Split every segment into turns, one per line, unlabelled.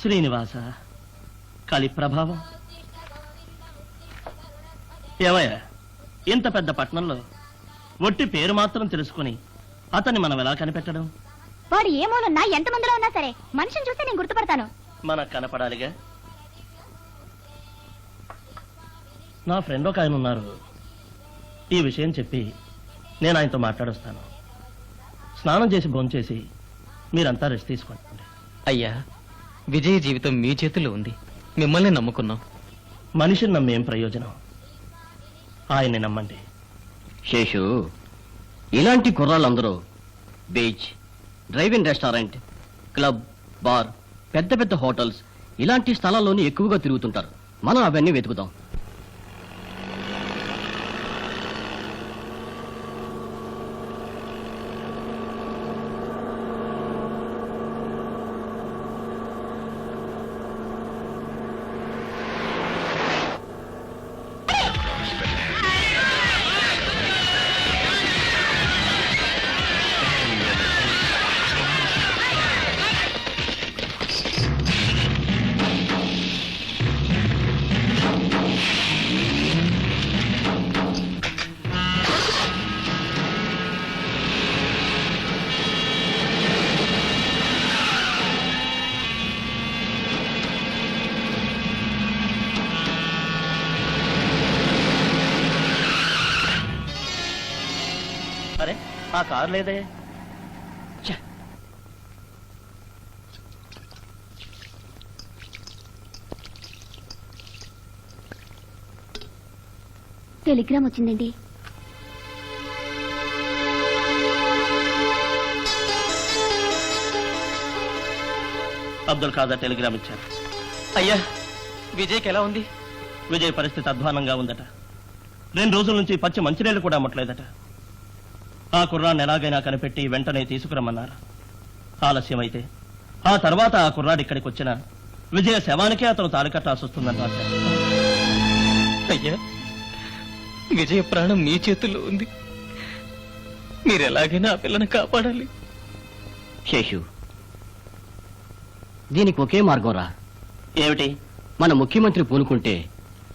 శ్రీనివాస కలి ప్రభావం. ఏమయ్య ఇంత పెద్ద పట్టణంలో ఒట్టి పేరు మాత్రం తెలుసుకుని అతన్ని మనం ఎలా కనిపెట్టడం?
వాడు ఏ మూలన్నా ఎంత మందిలో ఉన్నా సరే మనిషిని చూస్తే నేను గుర్తుపడతాను.
మనకు కనపడాలిగా? నా ఫ్రెండ్ ఒక ఆయన ఉన్నారు. ఈ విషయం చెప్పి నేను ఆయనతో మాట్లాడొస్తాను. స్నానం చేసి భోంచేసి మీరంతా రెస్ట్ తీసుకోండి.
అయ్యా విజయ జీవితం మీ చేతిలో ఉంది. మిమ్మల్ని నమ్ముకున్నాం.
మనిషిని నమ్మేం ప్రయోజనం? ఆయన్ని నమ్మండి.
శేషు ఇలాంటి కుర్రాళ్ళందరూ beach driving restaurant club bar పెద్ద పెద్ద హోటల్స్ ఇలాంటి స్థలాల్లోనే ఎక్కువగా తిరుగుతుంటారు. మనం అవన్నీ వెతుకుదాం.
అరే ఆ కారు లేదే!
టెలిగ్రామ్ వచ్చిందండి.
అబ్దుల్ ఖాదర్ టెలిగ్రామ్ ఇచ్చారు.
అయ్యా విజయ్కి ఎలా ఉంది?
విజయ్ పరిస్థితి అధ్వానంగా ఉందట. రెండు రోజుల నుంచి పచ్చి మంచినీళ్ళు కూడా అమ్మట్లేదట. ఆ కుర్రాన్ని ఎలాగైనా కనిపెట్టి వెంటనే తీసుకురమ్మన్నారు. ఆలస్యమైతే ఆ తర్వాత ఆ కుర్రాడు ఇక్కడికి వచ్చిన విజయ శవానికే అతను తాళికట్టాల్సి వస్తుందని రాశారు
అయ్యా విజయ ప్రాణం మీ చేతుల్లో ఉంది. మీరు ఎలాగైనా ఆ పిల్లని కాపాడాలి.
శేషు దీనికి ఒకే మార్గం రా.
ఏమిటి?
మన ముఖ్యమంత్రి పూనుకుంటే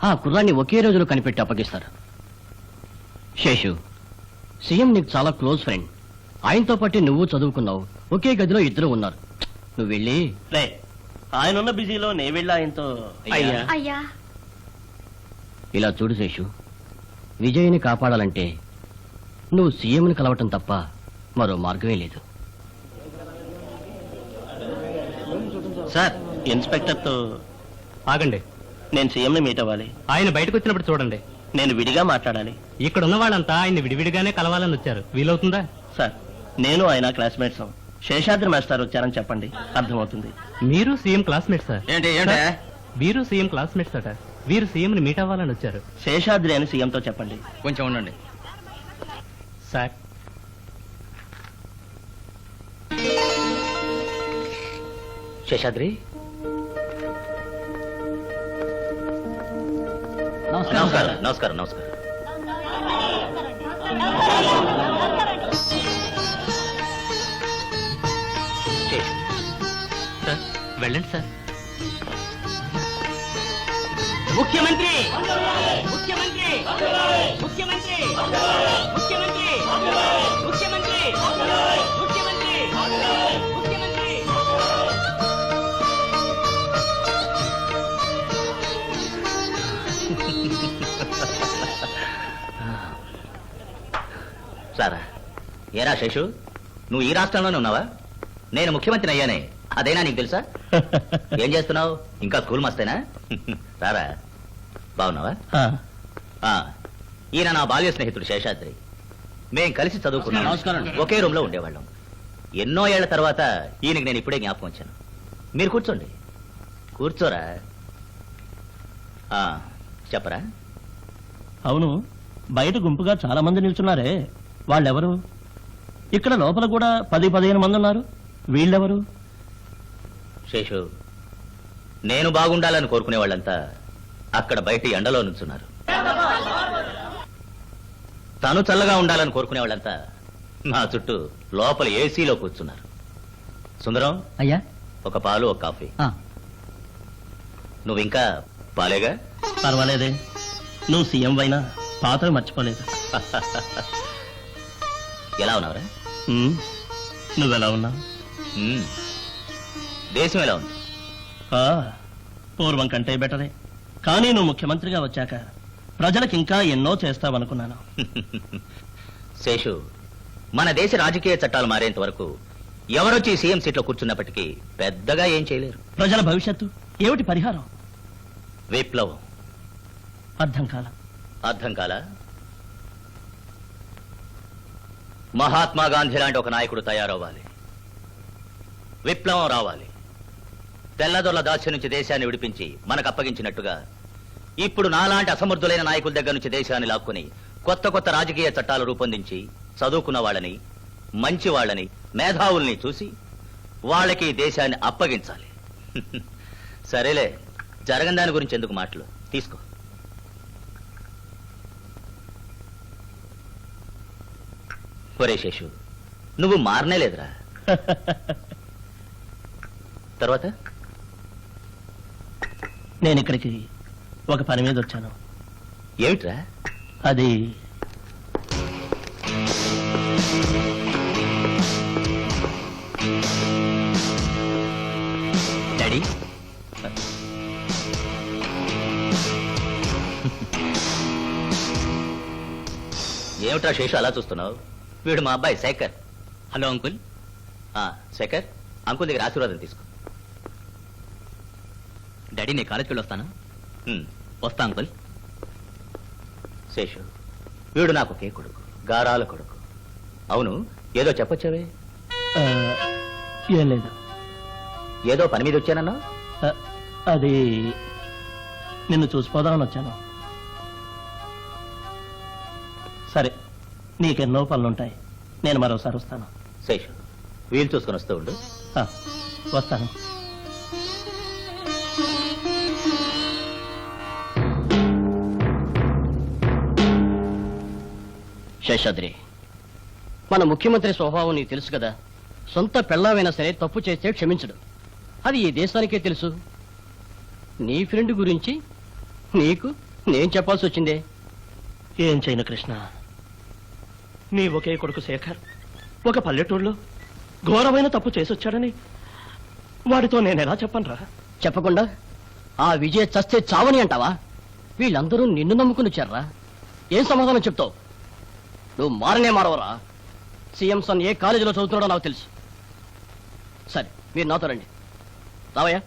ఆ కుర్రాన్ని ఒకే రోజులో కనిపెట్టి అప్పగిస్తారు. శేషు సీఎం నీకు చాలా క్లోజ్ ఫ్రెండ్. ఆయనతో పాటు నువ్వు చదువుకున్నావు. ఒకే గదిలో ఇద్దరు ఉన్నారు. నువ్వు వెళ్ళి
రే ఆయనున్న బిజీలో నే వెళ్ళి ఆయనతో
అయ్యా.
అయ్యా.
ఇలా చూడు శేషు విజయ్ని కాపాడాలంటే నువ్వు సీఎంని కలవటం తప్ప మరో మార్గమే లేదు.
సార్ ఇన్స్పెక్టర్తో
ఆగండి.
నేను సీఎంని మీట్ అవ్వాలి.
ఆయన బయటకు వచ్చినప్పుడు చూడండి.
నేను విడిగా మాట్లాడాలి.
ఇక్కడ ఉన్న వాళ్ళంతా ఆయన విడివిడిగానే కలవాలని వచ్చారు. వీలవుతుందా?
సార్ నేను ఆయన క్లాస్మేట్స్ శేషాద్రి మాస్టర్ వచ్చారని చెప్పండి. అర్థమవుతుంది.
మీరు సీఎం క్లాస్మేట్ సార్.
ఏంటి
వీరు సీఎం క్లాస్మేట్స్ అట. వీరు సీఎం ని మీట్ అవ్వాలని వచ్చారు.
శేషాద్రి అని సీఎంతో చెప్పండి.
కొంచెం ఉండండి.
సార్.
శేషాద్రి
నమస్కారం. నమస్కారం. నమస్కారం
సార్ వెళ్ళండి సార్.
ముఖ్యమంత్రి!
సారా ఏరా శేషు? నువ్వు ఈ రాష్ట్రంలోనే ఉన్నావా? నేను ముఖ్యమంత్రి అయ్యానే. అదైనా నీకు తెలుసా? ఏం చేస్తున్నావు? ఇంకా స్కూల్ మస్తేనా సారా బాగున్నావా? ఈయన నా బాల్య స్నేహితుడు శేషాద్రి. మేం కలిసి చదువుకున్నాం.
నమస్కారం.
ఒకే రూమ్లో ఉండేవాళ్ళం. ఎన్నో ఏళ్ళ తర్వాత ఈయనకి నేను ఇప్పుడే జ్ఞాపకం వచ్చాను. మీరు కూర్చోండి. కూర్చోరా? ఆ, చెప్పరా?
అవును బయట గుంపుగా చాలా మంది నిల్చున్నారే. వాళ్ళెవరు? ఇక్కడ లోపల కూడా పది పదిహేను మంది ఉన్నారు. వీళ్ళెవరు?
శేషు నేను బాగుండాలని కోరుకునే వాళ్ళంతా అక్కడ బయట ఎండలో నుంచున్నారు తను చల్లగా ఉండాలని కోరుకునే వాళ్ళంతా నా చుట్టూ లోపల ఏసీలో కూర్చున్నారు.
సుందరం
అయ్యా?
ఒక పాలు ఒక కాఫీ. నువ్వు ఇంకా పాలేగా
పర్వాలేదే. నువ్వు సీఎం అయినా పాత్ర మర్చిపోలేదు.
ఎలా ఉన్నావురా?
ఉమ్, నువ్వెలా ఉన్నావు.
దేశం ఎలా ఉంది?
ఆ, పూర్వం కంటే బెటరే. కానీ నువ్వు ముఖ్యమంత్రిగా వచ్చాక ప్రజలకు ఇంకా ఎన్నో చేస్తావనుకున్నాను.
శేషు మన దేశ రాజకీయ చట్టాలు మారేంత వరకు ఎవరొచ్చి సీఎం సీట్లో కూర్చున్నప్పటికీ పెద్దగా ఏం చేయలేరు.
ప్రజల భవిష్యత్తు ఏమిటి పరిహారం?
విప్లవం.
అర్థం కాల.
అర్థం కాల? మహాత్మా గాంధీ లాంటి ఒక నాయకుడు తయారవ్వాలి. విప్లవం రావాలి. తెల్లదొరల దాస్యం నుంచి దేశాన్ని విడిపించి మనకు అప్పగించినట్టుగా ఇప్పుడు నాలాంటి అసమర్థులైన నాయకుల దగ్గర నుంచి దేశాన్ని లాక్కుని కొత్త కొత్త రాజకీయ చట్టాలు రూపొందించి చదువుకున్న వాళ్ళని మంచి వాళ్ళని మేధావుల్ని చూసి వాళ్ళకి దేశాన్ని అప్పగించాలి. సరేలే. జరగని దాని గురించి ఎందుకు మాటలు? తీసుకో. ఒరే శేషు నువ్వు మారనే లేదురా. తర్వాత?
నేను ఇక్కడికి ఒక పని మీద వచ్చాను.
ఏమిట్రా?
అది
డాడీ? ఏమిట్రా శేషు అలా చూస్తున్నావు? వీడు మా అబ్బాయి శేఖర్.
Hello uncle.
ఆ, శేఖర్ అంకుల్ దగ్గర ఆశీర్వాదం తీసుకో.
డాడీ నేను కాలేజ్కి వెళ్ళొస్తాను?
హ్మ్.
వస్తా అంకుల్.
శేషు వీడు నాకు ఒకే కొడుకు గారాల కొడుకు. అవును ఏదో చెప్పొచ్చావే?
ఆ, ఏం లేదు.
ఏదో పని మీద వచ్చానన్నా
ఆ, అది నిన్ను చూసిపోదామని వచ్చాను. సరే నీకెన్నో పనులుంటాయి. నేను మరోసారి వస్తాను.
శేషు వీలు చూసుకొని వస్తూ ఉండు.
ఆ, వస్తాను.
శేషాద్రి మన ముఖ్యమంత్రి స్వభావం నీకు తెలుసు కదా. సొంత పెళ్ళామైనా సరే తప్పు చేస్తే క్షమించడు. అది ఈ దేశానికే తెలుసు. నీ ఫ్రెండ్ గురించి నీకు నేను చెప్పాల్సి వచ్చిందే.
ఏం చేయను కృష్ణ? నీ ఒకే కొడుకు శేఖర్. ఒక పల్లెటూరులో ఘోరమైన తప్పు చేసొచ్చాడని వాడితో నేను ఎలా చెప్పనురా?
చెప్పకుండా ఆ విజయ చస్తే చావని అంటావా? వీళ్ళందరూ నిన్ను నమ్ముకుని వచ్చారా ఏం సమాధానం చెప్తావు? నువ్వు మారనే మారవరా? సీఎం సన్ ఏ కాలేజీలో చదువుతున్నాడో నాకు తెలుసు. సరే మీరు నాతో రండి. రావయ్యా.